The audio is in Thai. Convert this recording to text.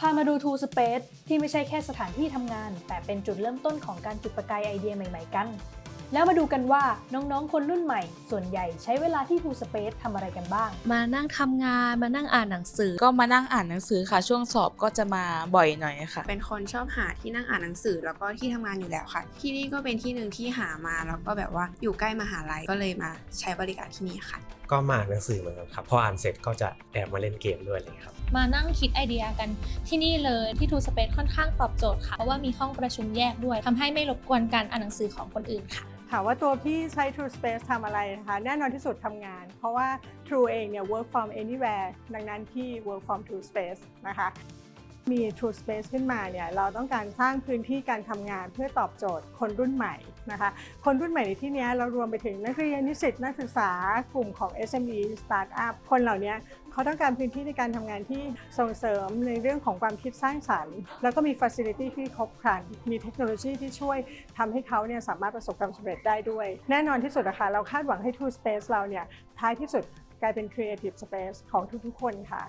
พามาดู True Space ที่ไม่ใช่แค่สถานที่ทำงาน แต่เป็นจุดเริ่มต้นของการจุดประกายไอเดียใหม่ๆกัน แล้วมาดูกันว่าน้องๆ คนรุ่นใหม่ ส่วนใหญ่ใช้เวลาที่ True Space ทำอะไรกันบ้าง มานั่งทำงานมานั่งอ่านหนังสือ ก็มานั่งอ่านหนังสือค่ะ ช่วงสอบก็จะมาบ่อยหน่อยค่ะ เป็นคนชอบหาที่นั่งอ่านหนังสือแล้วก็ที่ทำงานอยู่แล้วค่ะ ที่นี่ก็เป็นที่หนึ่งที่หามาแล้วก็แบบว่าอยู่ใกล้มหาลัยก็เลยมาใช้บริการที่นี่ค่ะ ก็มาอ่านหนังสือเหมือนกันครับพออ่านเสร็จก็จะแอบมาเล่นเกมด้วยอะไรอย่างเลยครับ มานั่งคิดไอเดียกันที่นี่เลยที่ True Space ค่อนข้างตอบโจทย์ค่ะ เพราะว่ามีห้องประชุมแยกด้วยทำให้ไม่รบกวนการอ่านหนังสือของคนอื่นค่ะ ถามว่าตัวพี่ใช้ True Space ทำอะไรนะคะ แน่นอนที่สุดทำงาน เพราะว่า True เองเนี่ย work from anywhere ดังนั้นพี่ work from True Space นะคะ มี True Space ขึ้นมาเนี่ยเราต้องการสร้างพื้นที่การทำงานเพื่อตอบโจทย์คนรุ่นใหม่นะคะคนรุ่นใหม่ในที่นี้เรารวมไปถึงนักเรียนนิสิตนักศึกษากลุ่มของ SME Startup คนเหล่านี้เขาต้องการพื้นที่ในการทำงานที่ส่งเสริมในเรื่องของความคิดสร้างสรรค์ แล้วก็มี Facility ที่ครบครัน มีเทคโนโลยีที่ช่วยทำให้เขาเนี่ยสามารถประสบความสำเร็จได้ด้วย แน่นอนที่สุดนะคะเราคาดหวังให้ True Space เราเนี่ยท้ายที่สุดกลายเป็น Creative Space ของทุกๆ คนค่ะ